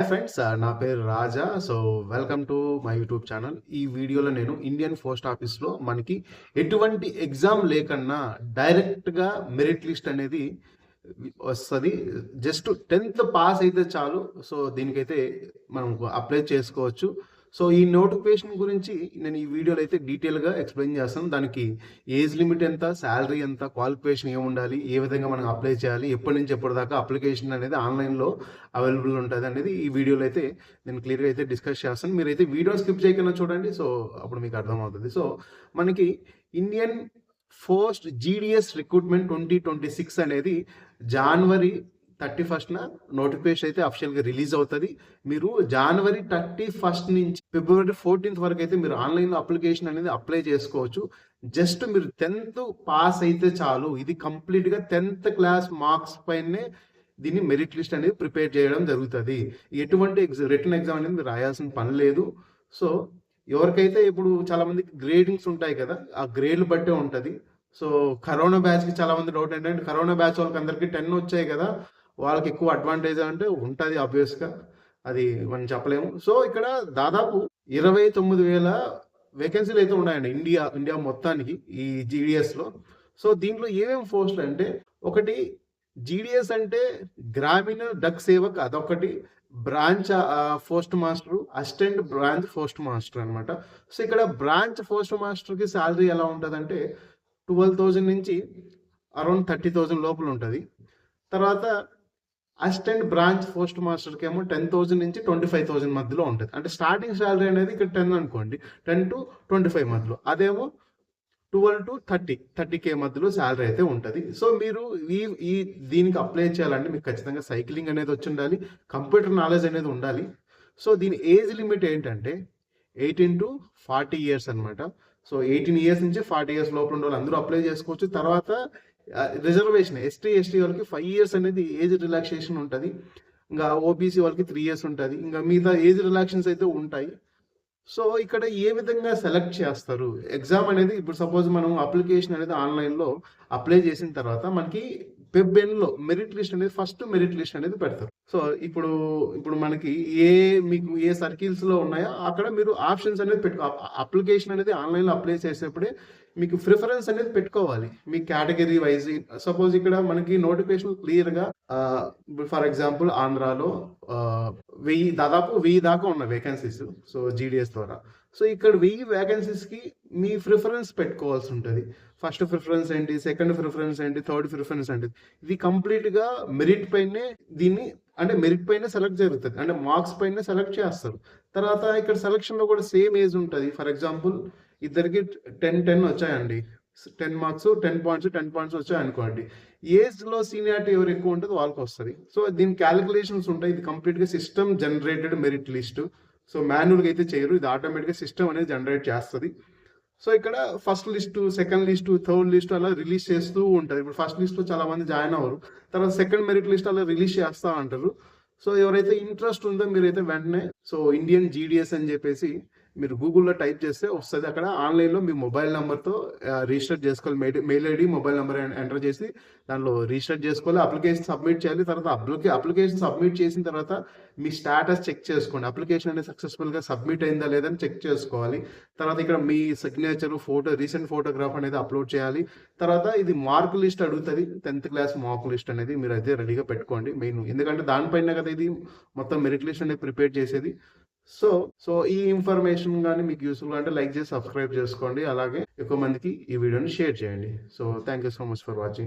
Friends uh, నా పేరు Raja. So welcome to my YouTube channel ఈ వీడియోలో నేను ఇండియన్ పోస్ట్ ఆఫీస్లో మనకి ఎటువంటి ఎగ్జామ్ లేకన్నా డైరెక్ట్గా మెరిట్ లిస్ట్ అనేది వస్తుంది. జస్ట్ టెన్త్ పాస్ అయితే చాలు. సో దీనికైతే మనం అప్లై చేసుకోవచ్చు. సో ఈ నోటిఫికేషన్ గురించి నేను ఈ వీడియోలో అయితే డీటెయిల్గా ఎక్స్ప్లెయిన్ చేస్తాను. దానికి ఏజ్ లిమిట్ ఎంత శాలరీ ఎంత క్వాలిఫికేషన్ ఏమి ఉండాలి ఏ విధంగా మనం అప్లై చేయాలి ఎప్పటి నుంచి ఎప్పటిదాకా అప్లికేషన్ అనేది ఆన్లైన్లో అవైలబుల్ ఉంటుంది అనేది ఈ వీడియోలో అయితే నేను క్లియర్గా అయితే డిస్కస్ చేస్తాను. మీరైతే వీడియో స్కిప్ చేయకుండా చూడండి సో అప్పుడు మీకు అర్థమవుతుంది. సో మనకి Indian first GDS recruitment twenty twenty six అనేది జనవరి థర్టీ ఫస్ట్న నోటిఫికేషన్ అయితే అఫిషియల్గా రిలీజ్ అవుతుంది. మీరు జనవరి థర్టీ ఫస్ట్ నుంచి ఫిబ్రవరి ఫోర్టీన్త్ వరకు అయితే మీరు ఆన్లైన్లో అప్లికేషన్ అనేది అప్లై చేసుకోవచ్చు. జస్ట్ మీరు టెన్త్ పాస్ అయితే చాలు. ఇది కంప్లీట్గా టెన్త్ క్లాస్ మార్క్స్ పైనే దీన్ని మెరిట్ లిస్ట్ అనేది ప్రిపేర్ చేయడం జరుగుతుంది. ఎటువంటి ఎగ్జామ్ రిటర్న్ ఎగ్జామ్ అనేది మీరు రాయాల్సిన పని లేదు. సో ఎవరికైతే ఇప్పుడు చాలా మందికి గ్రేడింగ్స్ ఉంటాయి కదా ఆ గ్రేడ్లు బట్టే ఉంటుంది. సో కరోనా బ్యాచ్కి చాలా మంది డౌట్ ఏంటంటే కరోనా బ్యాచ్ వాళ్ళకి అందరికీ టెన్ వచ్చాయి కదా. వాళ్ళకి ఎక్కువ అడ్వాంటేజ్ అంటే ఉంటుంది ఆబ్వియస్గా అది మనం చెప్పలేము. సో ఇక్కడ దాదాపు ఇరవై తొమ్మిది వేల వేకెన్సీలు అయితే ఉన్నాయండి ఇండియా ఇండియా మొత్తానికి ఈ జీడిఎస్లో సో దీంట్లో ఏమేమి పోస్టులు అంటే ఒకటి జీడిఎస్ అంటే గ్రామీణ డక్ సేవక్ అదొకటి branch post master assistant branch post master అనమాట సో ఇక్కడ బ్రాంచ్ పోస్ట్ మాస్టర్కి శాలరీ ఎలా ఉంటుందంటే ట్వెల్వ్ థౌజండ్ నుంచి అరౌండ్ థర్టీ థౌజండ్ లోపల ఉంటుంది. తర్వాత అసిస్టెంట్ బ్రాంచ్ పోస్ట్ మాస్టర్కి ఏమో టెన్ థౌసండ్ నుంచి ట్వంటీ ఫైవ్ థౌసండ్ మధ్యలో ఉంటుంది. అంటే స్టార్టింగ్ శాలరీ అనేది ఇక్కడ టెన్ అనుకోండి టెన్ టు ట్వంటీ ఫైవ్ మధ్యలో. అదేమో twelve to thirty thirty K మధ్యలో శాలరీ అయితే ఉంటుంది. సో మీరు ఈ ఈ దీనికి అప్లై చేయాలంటే మీకు ఖచ్చితంగా సైక్లింగ్ అనేది వచ్చి ఉండాలి కంప్యూటర్ నాలెడ్జ్ అనేది ఉండాలి. సో దీని ఏజ్ లిమిట్ ఏంటంటే ఎయిటీన్ టు ఫార్టీ ఇయర్స్ అనమాట సో ఎయిటీన్ ఇయర్స్ నుంచి ఫార్టీ ఇయర్స్ లోపల ఉన్న వాళ్ళు అందరూ అప్లై చేసుకోవచ్చు. తర్వాత రిజర్వేషన్ ఎస్టీ ఎస్టీ వాళ్ళకి ఫైవ్ ఇయర్స్ అనేది ఏజ్ రిలాక్సేషన్ ఉంటుంది. ఇంకా ఓబీసీ వాళ్ళకి త్రీ ఇయర్స్ ఉంటుంది. ఇంకా మిగతా ఏజ్ రిలాక్షన్స్ అయితే ఉంటాయి. సో ఇక్కడ ఏ విధంగా సెలెక్ట్ చేస్తారు? ఎగ్జామ్ అనేది ఇప్పుడు సపోజ్ మనం అప్లికేషన్ అనేది ఆన్లైన్లో అప్లై చేసిన తర్వాత మనకి పెబ్బెన్లో మెరిట్ లిస్ట్ అనేది ఫస్ట్ మెరిట్ లిస్ట్ అనేది పెడతారు. సో ఇప్పుడు ఇప్పుడు మనకి ఏ మీకు ఏ సర్కిల్స్లో ఉన్నాయో అక్కడ మీరు ఆప్షన్స్ అనేది పెట్టుకో అప్లికేషన్ అనేది ఆన్లైన్లో అప్లై చేసేప్పుడే మీకు ప్రిఫరెన్స్ అనేది పెట్టుకోవాలి. మీ కేటగిరీ వైజ్ సపోజ్ ఇక్కడ మనకి నోటిఫికేషన్ క్లియర్గా ఫర్ ఎగ్జాంపుల్ ఆంధ్రాలో వెయ్యి దాదాపు వెయ్యి దాకా ఉన్న వేకెన్సీస్ సో జీడిఎస్ ద్వారా. సో ఇక్కడ వెయ్యి వేకెన్సీస్కి మీ ప్రిఫరెన్స్ పెట్టుకోవాల్సి ఉంటుంది. ఫస్ట్ ప్రిఫరెన్స్ ఏంటి? సెకండ్ ప్రిఫరెన్స్ ఏంటి? థర్డ్ ప్రిఫరెన్స్ ఏంటి? ఇది కంప్లీట్గా మెరిట్ పైనే దీన్ని అంటే మెరిట్ పైన సెలెక్ట్ జరుగుతుంది. అంటే మార్క్స్ పైన సెలెక్ట్ చేస్తారు. తర్వాత ఇక్కడ సెలక్షన్లో కూడా సేమ్ ఏజ్ ఉంటుంది. ఫర్ ఎగ్జాంపుల్ ఇద్దరికి టెన్ టెన్ వచ్చాయండి. Ten marks ten points ten points వచ్చాయి అనుకోండి. ఏజ్లో సీనియారిటీ ఎవరు ఎక్కువ ఉంటుందో వాళ్ళకి వస్తుంది సో దీని క్యాలిక్యులేషన్స్ ఉంటాయి. ఇది కంప్లీట్గా system generated merit list so మాన్యువల్గా అయితే చేయరు. ఇది ఆటోమేటిక్గా సిస్టమ్ అనేది జనరేట్ చేస్తుంది. సో ఇక్కడ first list second list third list అలా రిలీజ్ చేస్తూ ఉంటుంది. ఇప్పుడు ఫస్ట్ లిస్ట్లో చాలా మంది జాయిన్ అవ్వరు. తర్వాత సెకండ్ మెరిట్ లిస్ట్ అలా రిలీజ్ చేస్తూ అంటారు. సో ఎవరైతే ఇంట్రెస్ట్ ఉందో మీరైతే వెంటనే సో ఇండియన్ జీడిఎస్ అని చెప్పేసి మీరు గూగుల్లో టైప్ చేస్తే వస్తుంది అక్కడ. ఆన్లైన్లో మీ మొబైల్ నెంబర్తో రిజిస్టర్ చేసుకోవాలి. Mail mail ID mobile number enter చేసి దానిలో రిజిస్టర్ చేసుకోవాలి. అప్లికేషన్ సబ్మిట్ చేయాలి. తర్వాత అప్లికే అప్లికేషన్ సబ్మిట్ చేసిన తర్వాత మీ స్టాటస్ చెక్ చేసుకోండి. అప్లికేషన్ అనేది సక్సెస్ఫుల్గా సబ్మిట్ అయిందా లేదని చెక్ చేసుకోవాలి. తర్వాత ఇక్కడ మీ సిగ్నేచర్ ఫోటో రీసెంట్ ఫోటోగ్రాఫ్ అనేది అప్లోడ్ చేయాలి. తర్వాత ఇది మార్క్ లిస్ట్ అడుగుతుంది. టెన్త్ క్లాస్ మార్క్ లిస్ట్ అనేది మీరు అయితే రెడీగా పెట్టుకోండి మెయిన్. ఎందుకంటే దానిపైన కదా ఇది మొత్తం మెరిట్ లిస్ట్ అనేది ప్రిపేర్ చేసేది. సో సో ఈ ఇన్ఫర్మేషన్ కానీ మీకు యూస్ఫుల్ అంటే లైక్ చేసి సబ్స్క్రైబ్ చేసుకోండి. అలాగే ఎక్కువ మందికి ఈ వీడియోని షేర్ చేయండి. So thank you so much for watching